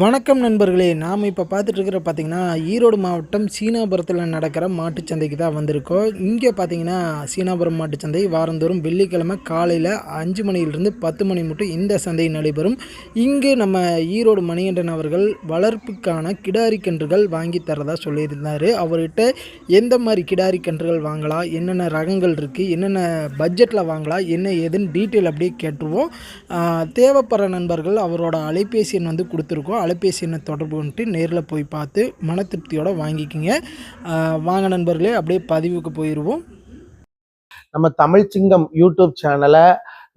வணக்கம் நண்பர்களே நாம் இப்போ பார்த்துட்ருக்கிற பார்த்திங்கன்னா பார்த்தீங்கன்னா ஈரோடு மாவட்டம் சீனாபுரத்தில் நடக்கிற மாட்டுச் சந்தைக்கு தான் வந்திருக்கோம். இங்கே பார்த்தீங்கன்னா சீனாபுரம் மாட்டுச் சந்தை வாரந்தோறும் வெள்ளிக்கிழமை காலையில் அஞ்சு மணியிலிருந்து பத்து மணி மட்டும் இந்த சந்தை நடைபெறும். இங்கு நம்ம ஈரோடு மணிகண்டன் அவர்கள் வளர்ப்புக்கான கிடாரி கன்றுகள் வாங்கி தரதா சொல்லியிருந்தார். அவர்கிட்ட எந்த மாதிரி கிடாரி கன்றுகள் வாங்கலாம் என்னென்ன ரகங்கள் இருக்குது என்னென்ன பட்ஜெட்டில் வாங்கலாம் என்ன ஏதுன்னு டீட்டெயில் அப்படியே கேட்டுருவோம். தேவைப்படுற நண்பர்கள் அவரோட அலைபேசி எண் வந்து கொடுத்துருக்கோம். அலைபேசி எண்ணை தொடர்பு கொண்டு நேரில் போய் பார்த்து மன திருப்தியோட வாங்கிக்கிங்க. வாங்க நண்பர்களே அப்படியே பதிவுக்கு போயிடுவோம் நம்ம தமிழ் சிங்கம் யூடியூப் சேனலை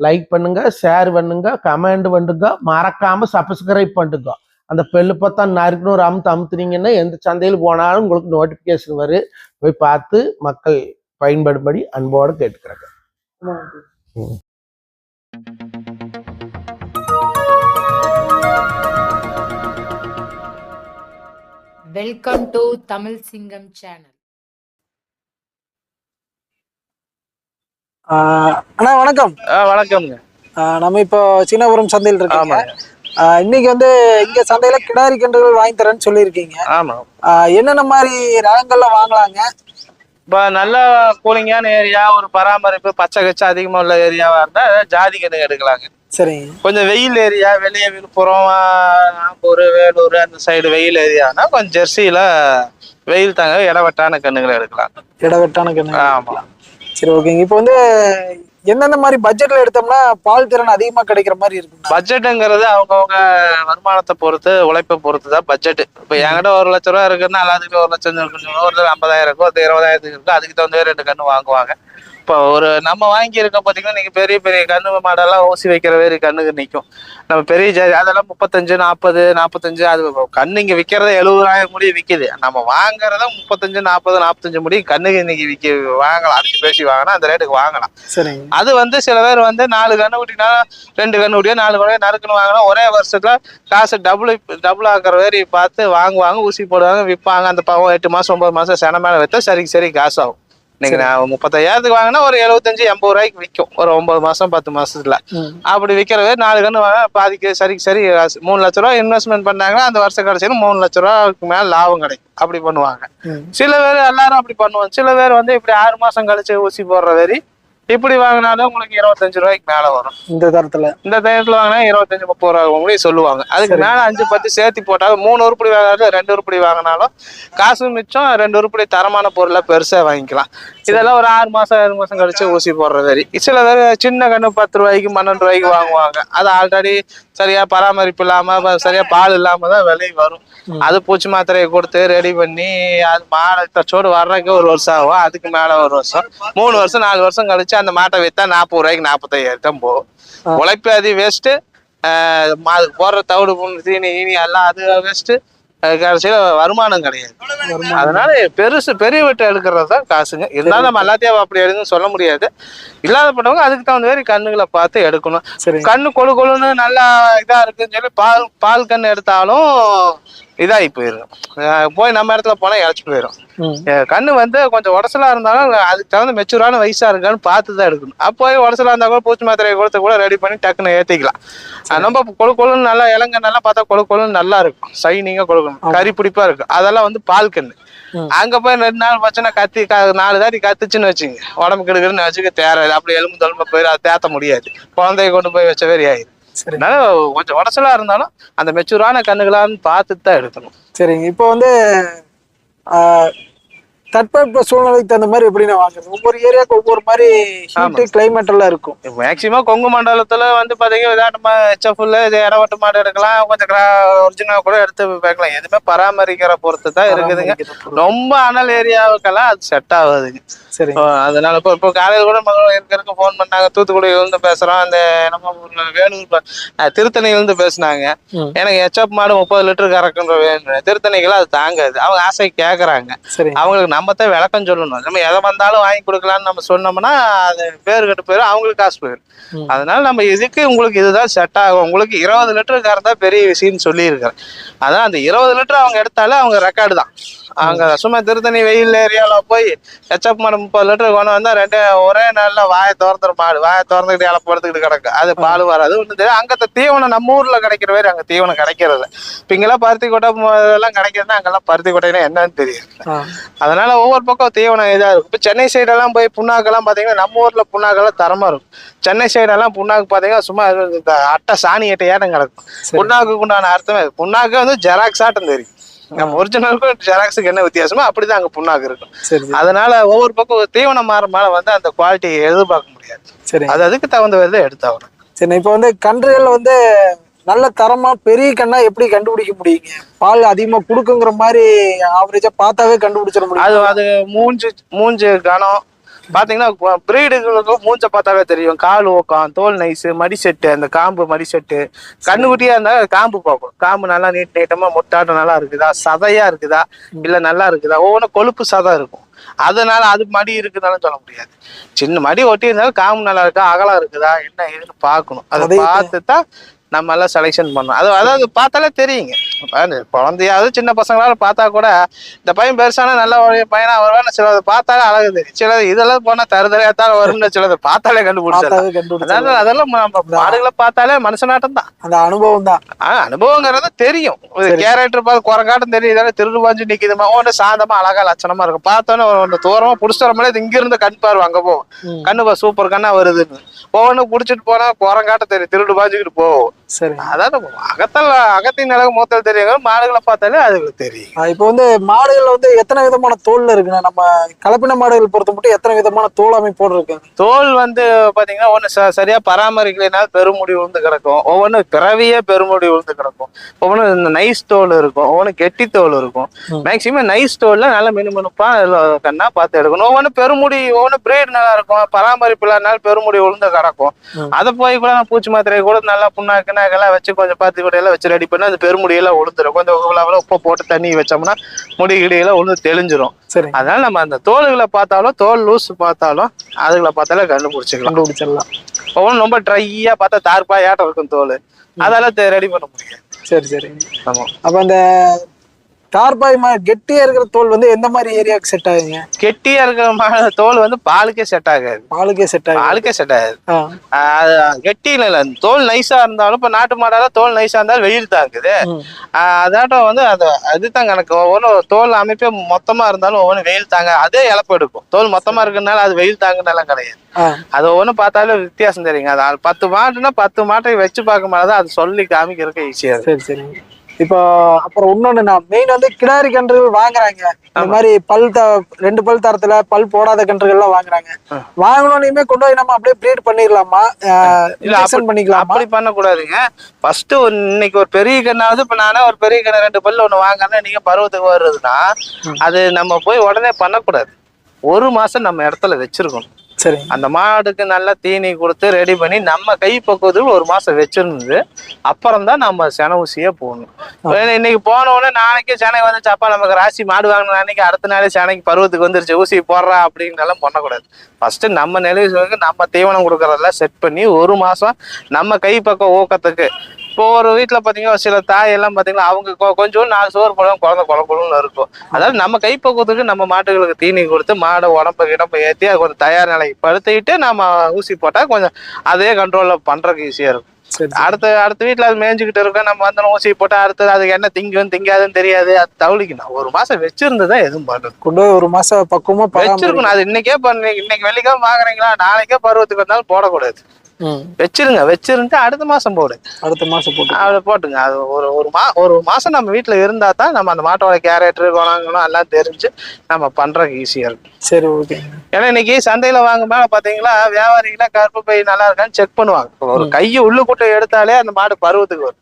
லைக் பண்ணுங்க ஷேர் பண்ணுங்க கமெண்ட் பண்ணுங்க மறக்காம சப்ஸ்கிரைப் பண்ணுங்க. அந்த பெல்லு பார்த்தா நறுக்குன்னு ஒரு அமுத்து அமுத்துனீங்கன்னா எந்த சந்தையில் போனாலும் உங்களுக்கு நோட்டிஃபிகேஷன் வரும் போய் பார்த்து மக்கள் பயன்படும்படி அன்போடு கேட்டுக்கிறாங்க. வெல்கம் டு தமிழ் சிங்கம் சேனல் அண்ணா வணக்கம். ஆ வணக்கம்ங்க. நம்ம இப்போ சீனாபுரம் சந்தையில் இருக்கோம் இன்னைக்கு வந்து இங்கே சந்தையில் கிடாரி கன்றுகள் வாங்கி தரேன்னு சொல்லியிருக்கீங்க. ஆமாம் ஆஹ் என்னென்ன மாதிரி ரகங்கள்லாம் வாங்கலாங்க? இப்போ நல்ல கூலிங்கான ஏரியா ஒரு பராமரிப்பு பச்சை கச்சை அதிகமாக உள்ள ஏரியாவாக இருந்தால் ஜாதி கண்ணுங்க எடுக்கலாங்க. சரிங்க. கொஞ்சம் வெயில் ஏரியா வெளியே விழுப்புரம் ஆ, ஆம்பூர் வேலூர் அந்த சைடு வெயில் ஏரியானா கொஞ்சம் ஜெர்சியில் வெயில் தாங்க இடவட்டான கண்ணுங்களை எடுக்கலாம். இடவெட்டான கன்று ஆமாம் சரி ஓகேங்க. இப்போ வந்து எந்தெந்த மாதிரி பட்ஜெட்ல எடுத்தோம்னா பால் திறன் அதிகமா கிடைக்கிற மாதிரி இருக்குங்க பட்ஜெட்டுங்கிறது அவங்கவுங்க வருமானத்தை பொறுத்து உழைப்பை பொறுத்து தான் பட்ஜெட் இப்போ என்கிட்ட ஒரு லட்ச ரூபா இருக்குன்னா எல்லாத்துக்கும் ஒரு லட்சம் ஒரு ஐம்பதாயிரம் இருக்கும் ஒரு இருபதாயிரத்துக்கு இருக்கு அதுக்கு தகுந்த ரெண்டு கன்று வாங்குவாங்க. இப்போ ஒரு நம்ம வாங்கி இருக்க பார்த்தீங்கன்னா நீங்கள் பெரிய பெரிய கன்று மாடெல்லாம் ஊசி வைக்கிற வேறு கண்ணுக்கு நிற்கும் நம்ம பெரிய ஜாதி அதெல்லாம் முப்பத்தஞ்சு நாற்பது நாற்பத்தஞ்சு அது கண்ணு இங்கே விற்கிறத எழுபதாயிரம் முடி விற்கிது நம்ம வாங்குறத முப்பத்தஞ்சு நாற்பது நாற்பத்தஞ்சு முடி கண்ணுக்கு இன்னைக்கு விற்க வாங்கலாம். அடிச்சு பேசி வாங்கினா அந்த ரேட்டுக்கு வாங்கலாம். சரிங்க. அது வந்து சில பேர் வந்து நாலு கண்ணு குட்டினா ரெண்டு கண்ணு குட்டியோ நாலு கண்ணு நறுக்குன்னு வாங்கினா ஒரே வருஷத்துல காசு டபுள் டபுள் ஆக்குற மாதிரி பார்த்து வாங்குவாங்க ஊசி போடுவாங்க விற்பாங்க அந்த பாவம் எட்டு மாசம் ஒன்பது மாசம் சென மேல வைத்தா சரி சரி காசு ஆகும் இன்னைக்கு நான் முப்பத்தாயிரத்துக்கு வாங்கினா ஒரு எழுபத்தஞ்சு எண்பது ரூபாய்க்கு விற்கும் ஒரு ஒன்பது மாசம் பத்து மாசத்துல. அப்படி விற்கிறவே நாலு கண்ணு வாங்க பாதிக்கு சரிக்கு சரி காசு. மூணு லட்ச ரூபா இன்வெஸ்ட்மெண்ட் பண்ணாங்கன்னா அந்த வருஷம் கடைசியில் மூணு லட்ச ரூபாய்க்கு மேல லாபம் கிடைக்கும். அப்படி பண்ணுவாங்க. சில பேர் எல்லாரும் அப்படி பண்ணுவாங்க. சில பேர் வந்து இப்படி ஆறு மாசம் கழிச்சு ஊசி போடுற வரி இப்படி வாங்கினாலும் உங்களுக்கு இருபத்தஞ்சு ரூபாய்க்கு மேல வரும். இந்த தரத்துல. இந்த டயத்துல வாங்கினா இருபத்தஞ்சு முப்பது ரூபா முடியும் சொல்லுவாங்க. அதுக்கு மேல அஞ்சு பத்து சேர்த்து போட்டாலும் மூணு உருப்படி வாங்கினாலும் ரெண்டு உருப்படி வாங்கினாலும் காசு மிச்சம் ரெண்டு உருப்படி தரமான பொருளை பெருசா வாங்கிக்கலாம். இதெல்லாம் ஒரு ஆறு மாசம் ஏழு மாசம் கழிச்சு ஊசி போடுற வரி சில பேர் சின்ன கண்ணு பத்து ரூபாய்க்கு பன்னெண்டு ரூபாய்க்கு வாங்குவாங்க. அது ஆல்ரெடி சரியா பராமரிப்பு இல்லாம சரியா பால் இல்லாம தான் விலை வரும். அது பூச்சி மாத்திரையை கொடுத்து ரெடி பண்ணி அது மாடை தச்சோடு வர்றதுக்கு ஒரு வருஷம் ஆகும். அதுக்கு மேல ஒரு வருஷம். மூணு வருஷம் நாலு வருஷம் கழிச்சு அந்த மாட்டை வித்தா நாற்பது ரூபாய்க்கு நாற்பத்தையாயிரம் தான் போகும். உழைப்பு அது வேஸ்ட்டு அதுக்கு போடுற தவிடு புண்ணு தீனி ஈனி எல்லாம் அது வேஸ்ட்டு கடைசியில் வருமானம் கிடையாது. அதனால பெருசு பெரிய வீட்டை எடுக்கிறது தான் காசுங்க. இருந்தாலும் நம்ம எல்லாத்தையும் அப்படி எடுங்கன்னு சொல்ல முடியாது. இல்லாதப்பட்டவங்க அதுக்கு தகுந்த மாதிரி கண்ணுகளை பார்த்து எடுக்கணும். கண்ணு கொழு கொழுன்னு நல்லா இதா இருக்குன்னு சொல்லி பால் பால் கண்ணு எடுத்தாலும் இதாகி போயிடும் போய் நம்ம இடத்துல போனால் இழைச்சி போயிடும் கண்ணு வந்து கொஞ்சம் உடசலா இருந்தாலும் அதுக்கு தகுந்த மெச்சூரான வயசா இருக்கான்னு பார்த்து தான் எடுக்கணும். அப்போ உடசலா இருந்தா கூட பூச்சி மாத்திரையை கொடுத்து கூட ரெடி பண்ணி டக்குன்னு ஏற்றிக்கலாம் நம்ம கொழு கொழுன்னு நல்லா இளங்க நல்லா பார்த்தா கொழு கொழுன்னு நல்லா இருக்கும். சைனிங்காக கொடுக்கணும். கறி பிடிப்பா இருக்கும். அதெல்லாம் வந்து பால் கண்ணு. அங்க போய் ரெண்டு நாள் வச்சோன்னா கத்தி நாலு தாட்டி கத்துச்சுன்னு வச்சுங்க. உடம்பு கெடுக்குன்னு வச்சுக்க தேர அப்படி எலும்பு தொலும்பு போயிடும் அதை தேத்த முடியாது. குழந்தைய கொண்டு போய் வச்ச மாதிரி ஆயிடும் சரி அதனால கொஞ்சம் உடச்சலா இருந்தாலும் அந்த மெச்சூரான கண்ணுகளான்னு பார்த்துட்டு தான் எடுக்கணும். சரிங்க. இப்போ வந்து தட்பவெப்ப சூழ்நிலைக்கு தகுந்த மாதிரி எப்படின்னு வாங்குறது? ஒவ்வொரு ஏரியாவுக்கு ஒவ்வொரு மாதிரி. ஹீட்டு கிளைமேட் எல்லாம் இருக்கும். மேக்சிமம் கொங்கு மண்டலத்துல வந்து பாத்தீங்கன்னா இதாட்டமா ஹெச்எஃப்ல இது இடவட்டு மாடு எடுக்கலாம். கொஞ்சம் ஒரிஜினல் கூட எடுத்து வைக்கலாம். எதுவுமே பராமரிக்கிற பொறுத்து தான் இருக்குதுங்க. ரொம்ப அனல் ஏரியாவுக்கெல்லாம் அது செட் ஆகுதுங்க. இப்போ அதனால இப்போ இப்போ காலையில் கூட மகள் இருக்கிறதுக்கு ஃபோன் பண்ணாங்க. தூத்துக்குடியில இருந்து பேசுறோம். அந்த நம்ம ஊர்ல வேலூர் ப- அஹ் திருத்தணியில இருந்து பேசுனாங்க. எனக்கு ஹெச்எப் மாடு முப்பது லிட்டர் கறக்குன்ற வேணும் திருத்தணிக்கெல்லாம் அது தாங்காது. அவங்க ஆசை கேட்கறாங்க அவங்களுக்கு நம்ம தான் விளக்கம் சொல்லணும். நம்ம எதை வந்தாலும் வாங்கி கொடுக்கலாம்னு நம்ம சொன்னோம்னா அது பேர் கெட்டு போயிடும் அவங்களுக்கு காசு போயிடும். அதனால நம்ம இதுக்கு உங்களுக்கு இதுதான் செட் ஆகும். உங்களுக்கு இருபது லிட்டர் கறந்தா பெரிய விஷயம்னு சொல்லியிருக்கிறேன். அதான் அந்த இருபது லிட்டர் அவங்க எடுத்தாலே அவங்க ரெக்கார்டு தான். அவங்க சும்மா திருத்தணி வெயில் ஏரியாவில் போய் ஹெச்எப் மாடு முப்பது லிட்டர் கொண்டு வந்தா ரெண்டு ஒரே நாள்ல வாயை திறந்துரு மாடு வாயை திறந்துக்கிட்டு இலை படுத்துக்கிட்டு கிடக்கு. அது பால் வராது. ஒண்ணு தெரியும் அங்க தீவனம் நம்ம ஊர்ல கிடைக்கிற மாதிரி அங்க தீவனம் கிடைக்கிறது இப்ப இங்கெல்லாம் பருத்தி கொட்டை இதெல்லாம் கிடைக்கிறதுனா அங்கெல்லாம் பருத்தி கொட்டைனா என்னன்னு தெரியும். அதனால ஒவ்வொரு பக்கம் தீவனம் இதா இருக்கும். இப்ப சென்னை சைடெல்லாம் போய் புண்ணாக்கெல்லாம் பாத்தீங்கன்னா நம்ம ஊர்ல புண்ணாக்கெல்லாம் தரமா இருக்கும். சென்னை சைடெல்லாம் புண்ணாக்கு பாத்தீங்கன்னா சும்மா அட்டை சாணி அட்டை ஏடம் கிடக்கும். சரி. புண்ணாக்குக்கு உண்டான அர்த்தமே புண்ணாக்கு வந்து ஜெராக்ஸ் ஆட்டம் தெரியும். நம்ம ஒரிஜினலுக்கும் ஜெராக்ஸுக்கு என்ன வித்தியாசமோ அப்படிதான் அங்க புண்ணாக்கு இருக்கும். அதனால ஒவ்வொரு பக்கம் தீவனம் மாற மேல வந்து அந்த குவாலிட்டி எதிர்பார்க்க முடியாது. சரி அது அதுக்கு தகுந்த விதை எடுத்தாகணும். சரி இப்போ வந்து கன்றுகள் வந்து நல்ல தரமா பெரிய கண்ணா எப்படி கண்டுபிடிக்க முடியுங்க? பால் அதிகமா குடுக்குங்கிற மாதிரி ஆவரேஜா பார்த்தாவே கண்டுபிடிச்சிட முடியும்? அது அது மூஞ்சு மூஞ்சு கனம் பாத்தீங்கன்னா பிரீடுகளுக்கு மூஞ்ச பார்த்தாவே தெரியும். கால் ஓக்கம் தோல் நைஸ் மடி செட்டு அந்த காம்பு மடி செட்டு. கண்ணுக்குட்டியா இருந்தா காம்பு பார்க்கும். காம்பு நல்லா நீட் நீட்டமா முட்டாட்டம் நல்லா இருக்குதா? சதையா இருக்குதா? இல்ல நல்லா இருக்குதா? ஒவ்வொன்றும் கொழுப்பு சதை இருக்கும். அதனால அது மடி இருக்குதான்னு சொல்ல முடியாது. சின்ன மடி ஒட்டி இருந்தாலும் காம்பு நல்லா இருக்கா? அகலம் இருக்குதா? என்ன ஏதுன்னு பார்க்கணும். அதை அதே- பார்த்து தான் நம்ம எல்லாம் செலெக்ஷன் பண்ணணும் அது அதாவது பார்த்தாலே தெரியுங்க. குழந்தையாவது சின்ன பசங்களால பார்த்தா கூட இந்த பையன் பெருசான நல்ல ஒரு பையனா வருவான்னு சிலது பார்த்தாலே அழகு தெரியும். சிலது இதெல்லாம் போனா தருதலையாத்தால வரும்னு சிலது பார்த்தாலே கண்டுபிடிச்சிடலாம். அதனால அதெல்லாம் நம்ம மாடுகளை பார்த்தாலே மனுஷனாட்டம் தான் அந்த அனுபவம் தான். அனுபவங்கிறது தெரியும். கேரக்டர் பார்த்து குரங்காட்டம் தெரியும். இதெல்லாம் திருடு பாஞ்சு நிக்குதுமா ஒன்று சாந்தமா அழகா லட்சணமா இருக்கும். பார்த்தோன்னே ஒன்று தூரமா புடிச்சிட்டு வரமலே இது இங்க இருந்து கண் பார்வை அங்க போகும். ம். கண்ணு சூப்பர் கண்ணா வருதுன்னு. ஒவ்வொன்று புடிச்சிட்டு போனா குரங்காட்டம் தெரியும். திருடு பாஞ்சுக்கிட்டு போகும். சரி. அதாவது அகத்தல் அகத்தின் நிலவு மூத்தல் தெரியுங்க. மாடுகளை பார்த்தாலே அதுகளுக்கு தெரியும். இப்போ வந்து மாடுகள்ல வந்து எத்தனை விதமான தோல்ல இருக்குண்ணா நம்ம கலப்பின மாடுகள் பொறுத்த மட்டும் எத்தனை விதமான தோல் அமைப்போடு இருக்கு தோல் வந்து பாத்தீங்கன்னா ஒண்ணு ச- சரியா பராமரிக்கலைனால பெருமுடி விழுந்து கிடக்கும். ஒவ்வொன்று பிறவியே பெருமுடி விழுந்து கிடக்கும். ஒவ்வொன்று இந்த நைஸ் தோல் இருக்கும். ஒவ்வொன்று கெட்டி தோல் இருக்கும். மேக்சிமம் நைஸ் தோல்ல நல்ல மினுமினுப்பா கண்ணா பார்த்து எடுக்கணும். ஒவ்வொன்று பெருமுடி ஒவ்வொன்று பிரீட் நல்லா இருக்கும். பராமரிப்பு இல்லாதனால பெருமுடி விழுந்து கிடக்கும். அதை போய் கூட நான் பூச்சி மாத்திரை கூட நல்லா புண்ணாக்கு நகெல்லாம் வச்சு கொஞ்சம் பருத்தி கொடையெல்லாம் வச்சு ரெடி பண்ணி அந்த பெருமுடியெல்லாம் உளுந்துரும். கொஞ்சம் உள்ள உப்பு போட்டு தண்ணி வச்சோம்னா முடி கிடியெல்லாம் உளுந்து தெளிஞ்சிரும். சரி. அதனால நம்ம அந்த தோல்களை பார்த்தாலும் தோல் லூஸ் பார்த்தாலும் அதுகளை பார்த்தாலே கண்டுபிடிச்சிக்கலாம். கண்டுபிடிச்சிடலாம். ஒவ்வொன்றும் ரொம்ப ட்ரையா பார்த்தா தார்ப்பா ஏட்டம் இருக்கும் தோல். அதெல்லாம் ரெடி பண்ண முடியாது. சரி சரி. ஆமா. அப்ப அந்த தார்பாய் மா கெட்டியா இருக்கிற தோல் வந்து எந்த மாதிரி ஏரியாவுக்கு செட் ஆகுங்க? கெட்டியா இருக்கிற மா- தோல் வந்து பாலுக்கே செட் ஆகாது. பாலுக்கே செட் ஆகும் பாலுக்கே செட் ஆகாது. அது கெட்டியில இல்ல தோல் நைஸா இருந்தாலும் இப்ப நாட்டு மாடால தோல் நைஸா இருந்தாலும் வெயில் தாக்குது அதாட்டம் வந்து அது அதுதான் கணக்கு. ஒவ்வொரு தோல் அமைப்பே மொத்தமா இருந்தாலும் ஒவ்வொன்று வெயில் தாங்க அதே இழப்பு எடுக்கும். தோல் மொத்தமா இருக்கிறதுனால அது வெயில் தாங்குனாலும் கிடையாது. அது ஒவ்வொன்று பார்த்தாலும் வித்தியாசம் தெரியுங்க. அது பத்து மாட்டுனா பத்து மாட்டை வச்சு பார்க்கும் போது அது சொல்லி காமிக்கிறதுக்கு ஈஸியா சரி சரி. இப்போ அப்புறம் இன்னொன்னு நான் மெயின் வந்து கிடாரி கன்றுகள் வாங்குறாங்க. இந்த மாதிரி பல் த ரெண்டு பல் தரத்துல பல் போடாத கன்றுகள்லாம் வாங்குறாங்க. வாங்கினோனையுமே கொண்டு போய் நம்ம அப்படியே ப்ரீட் பண்ணிடலாமா? பண்ணிக்கலாமா? அப்படி பண்ணக்கூடாதுங்க. ஃபர்ஸ்ட் இன்னைக்கு ஒரு பெரிய கண்ணாவது இப்ப நானே ஒரு பெரிய கண்ணு ரெண்டு பல்லு ஒண்ணு வாங்கினா நீங்க பருவத்துக்கு வருதுன்னா அது நம்ம போய் உடனே பண்ணக்கூடாது. ஒரு மாசம் நம்ம இடத்துல வச்சிருக்கணும். சரி. அந்த மாடுக்கு நல்லா தீனி கொடுத்து ரெடி பண்ணி நம்ம கை பக்குவத்துக்கு ஒரு மாசம் வச்சிருந்து அப்புறம் தான் நம்ம சென ஊசியே இப்ப இன்னைக்கு போன உடனே நாளைக்கே சென்னை வந்துச்சு அப்பா நமக்கு ராசி மாடு வாங்கின அன்னைக்கு அடுத்த நாளே சென்னைக்கு பருவத்துக்கு வந்துருச்சு ஊசி போடுறா அப்படின்னு எல்லாம் பண்ணக்கூடாது. ஃபர்ஸ்ட் நம்ம நிலைக்கு நம்ம தீவனம் கொடுக்கறதெல்லாம் செட் பண்ணி ஒரு மாசம் நம்ம கை பக்கம் ஊக்கத்துக்கு இப்போ ஒரு வீட்டில் பார்த்தீங்கன்னா சில தாய் எல்லாம் பார்த்தீங்கன்னா அவங்க கொஞ்சம் நாலு சோறு போடுவோம் குழந்தை குழ குழன்னு இருக்கும். அதாவது நம்ம கைப்பக்குவத்துக்கு நம்ம மாட்டுகளுக்கு தீனி கொடுத்து மாடை உடம்பு கிடம்பு ஏற்றி அது கொஞ்சம் தயார் நிலைக்கு படுத்திக்கிட்டு நம்ம ஊசி போட்டால் கொஞ்சம் அதே கண்ட்ரோலில் பண்ணுறதுக்கு ஈஸியாக இருக்கும். அடுத்த அடுத்த வீட்டில் அது மேய்ஞ்சிக்கிட்டு இருக்கும் நம்ம வந்து ஊசி போட்டால் அடுத்தது அதுக்கு என்ன திங்கும் திங்காதுன்னு தெரியாது அது தவளிக்கணும் ஒரு மாதம் வச்சிருந்ததா எதுவும் பண்ணுறது கொண்டு ஒரு மாசம் பக்குவமா வச்சிருக்கணும். அது இன்னைக்கே பண்ணி இன்னைக்கு வெள்ளிக்கிழமை வாங்குறீங்களா நாளைக்கே பருவத்துக்கு வந்தாலும் போடக்கூடாது. வச்சிருங்க வச்சிருந்து அடுத்த மாசம் போடு. அடுத்த மாசம் போட்டு அதை போட்டுங்க. அது ஒரு ஒரு மா ஒரு மாசம் நம்ம வீட்டுல இருந்தா தான் நம்ம அந்த மாட்டோட கேரக்டர் குணங்களும் எல்லாம் தெரிஞ்சு நம்ம பண்றதுக்கு ஈஸியா இருக்கும் சரி ஓகே ஏன்னா இன்னைக்கு சந்தையில வாங்கும் மேல பாத்தீங்களா வியாபாரிகளா கருப்பு பை நல்லா இருக்கான்னு செக் பண்ணுவாங்க. ஒரு கையை உள்ளுக்குட்டை எடுத்தாலே அந்த மாடு பருவத்துக்கு வரும்.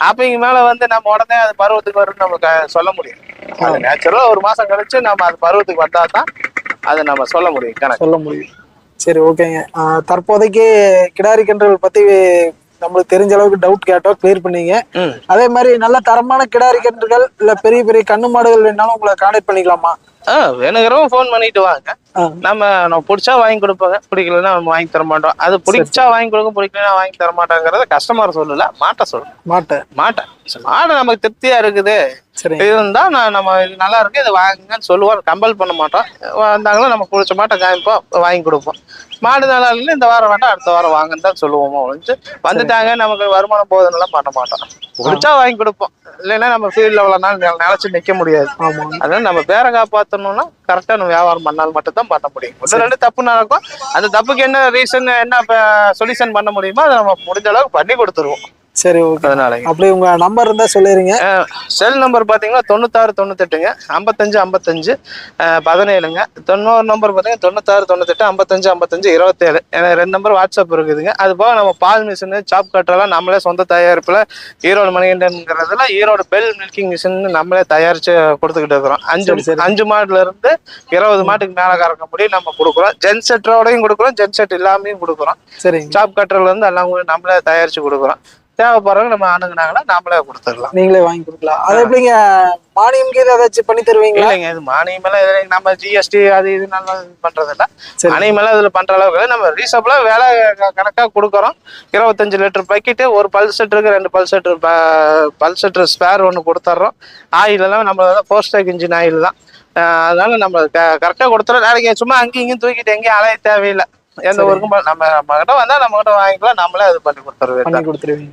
அப்ப இங்க மேல வந்து நம்ம உடனே அது பருவத்துக்கு வரும்னு நமக்கு சொல்ல முடியும். அது நேச்சுரலா ஒரு மாசம் கழிச்சு நம்ம அது பருவத்துக்கு வந்தா தான் அதை நம்ம சொல்ல முடியும் கணக்கு. சொல்ல முடியும். சரி ஓகேங்க. தற்போதைக்கு கிடாரி கன்றுகள் பத்தி நம்மளுக்கு தெரிஞ்ச அளவுக்கு டவுட் கேட்டோம் கிளியர் பண்ணீங்க. அதே மாதிரி நல்ல தரமான கிடாரி கன்றுகள் இல்ல பெரிய பெரிய கண்ணு மாடுகள் வேணாலும் உங்களை கான்டாக்ட் பண்ணிக்கலாமா? ஆ வேணுங்கிறவங்க ஃபோன் பண்ணிட்டு வாங்க. நம்ம நம்ம பிடிச்சா வாங்கி கொடுப்போங்க. பிடிக்கலன்னா நம்ம வாங்கி தர மாட்டோம். அது பிடிச்சா வாங்கி கொடுக்க பிடிக்கலன்னா வாங்கி தர மாட்டோங்கிறத கஸ்டமர் சொல்லல மாட்ட சொல்லு மாட்டை. மாட்டேன் மாடு நமக்கு திருப்தியா இருக்குது. இருந்தா நான் நம்ம இது நல்லா இருக்கு இது வாங்குங்கன்னு சொல்லுவோம். கம்பல் பண்ண மாட்டோம். வந்தாங்கன்னா நம்ம பிடிச்ச மாட்டை காமிப்போம் வாங்கி கொடுப்போம். மாடு நல்லா இல்லை இந்த வாரம் வேண்டாம் அடுத்த வாரம் வாங்கன்னு தான் சொல்லுவோமோ வந்துட்டாங்க நமக்கு வருமானம் போகுதுன்னெல்லாம் பண்ண மாட்டோம். பிடிச்சா வாங்கி கொடுப்போம். இல்லைன்னா நம்ம ஃபீல்டில் அவ்வளோ நாள் நில- நிலைச்சு நிற்க முடியாது. அதனால நம்ம பேரை நடத்தணும்னா கரெக்டாக நம்ம வியாபாரம் பண்ணால் மட்டும் தான் பண்ண முடியும். ஒன்று ரெண்டு தப்பு நடக்கும் அந்த தப்புக்கு என்ன ரீசன் என்ன சொல்யூஷன் பண்ண முடியுமோ அதை நம்ம முடிஞ்ச அளவுக்கு பண்ணி கொடுத்துருவோம். சரி ஓகே அதனால. அப்படியே உங்க நம்பர் இருந்தா சொல்லிடுங்க செல் நம்பர் பார்த்தீங்கன்னா தொண்ணூத்தாறு தொண்ணூத்தெட்டுங்க. ஐம்பத்தஞ்சு ஐம்பத்தஞ்சு பதினேழுங்க. தொண்ணூறு நம்பர் பார்த்தீங்கன்னா தொண்ணூத்தாறு தொண்ணூத்தெட்டு ஐம்பத்தஞ்சு ஐம்பத்தஞ்சு இருபத்தேழு. எனக்கு ரெண்டு நம்பர் வாட்ஸ்அப் இருக்குதுங்க. அது போக நம்ம பால் மிஷினு சாப் கட்டரெல்லாம் நம்மளே சொந்த தயாரிப்பில் ஈரோடு மணிகண்டன்ங்கிறதுல ஈரோடு பெல் மில்கிங் மிஷின் நம்மளே தயாரித்து கொடுத்துக்கிட்டு இருக்கிறோம். அஞ்சு சரி, சரி. அஞ்சு மாடுல இருந்து இருபது மாட்டுக்கு மேலே கறக்க முடியும் நம்ம கொடுக்குறோம். ஜென் செட்டோடையும் கொடுக்குறோம். ஜென் செட் இல்லாமையும் கொடுக்குறோம். சரிங்க. சாப் கட்டர்ல இருந்து எல்லாம் நம்மளே தயாரித்து கொடுக்குறோம். தேவைப்படுறவங்க நம்ம அணுகுனாங்கன்னா நாமளே கொடுத்துடலாம். நீங்களே வாங்கி கொடுக்கலாம். அது எப்படிங்க? மானியம் கீது ஏதாச்சும் பண்ணி தருவீங்களா? இல்லைங்க இது மானியம் எல்லாம் நம்ம ஜிஎஸ்டி அது இது நல்லா இது பண்றது இல்ல மானியம் எல்லாம் இதுல பண்ற அளவுக்கு. நம்ம ரீசபிளா வேலை கணக்கா கொடுக்குறோம். இருபத்தஞ்சு லிட்டர் பக்கெட்டு ஒரு பல்செட்டருக்கு ரெண்டு பல்செட்டர் பல்செட்டர் ஸ்பேர் ஒன்று கொடுத்துட்றோம். ஆயில் எல்லாம் நம்ம ஃபோர் ஸ்டாக் இன்ஜின் ஆயில் தான். அதனால நம்ம கரெக்டாக கொடுத்துறோம். நாளைக்கு சும்மா அங்கேயும் இங்கேயும் தூக்கிட்டு எங்கேயும் அலைய தேவையில்லை. எந்த. ஊருக்கும் நம்ம நம்ம கிட்ட வந்தா நம்ம கிட்ட வாங்கிக்கலாம். நம்மளே அது பண்ணி பண்ணி கொடுத்துருவேன் கொடுத்துருவீங்க.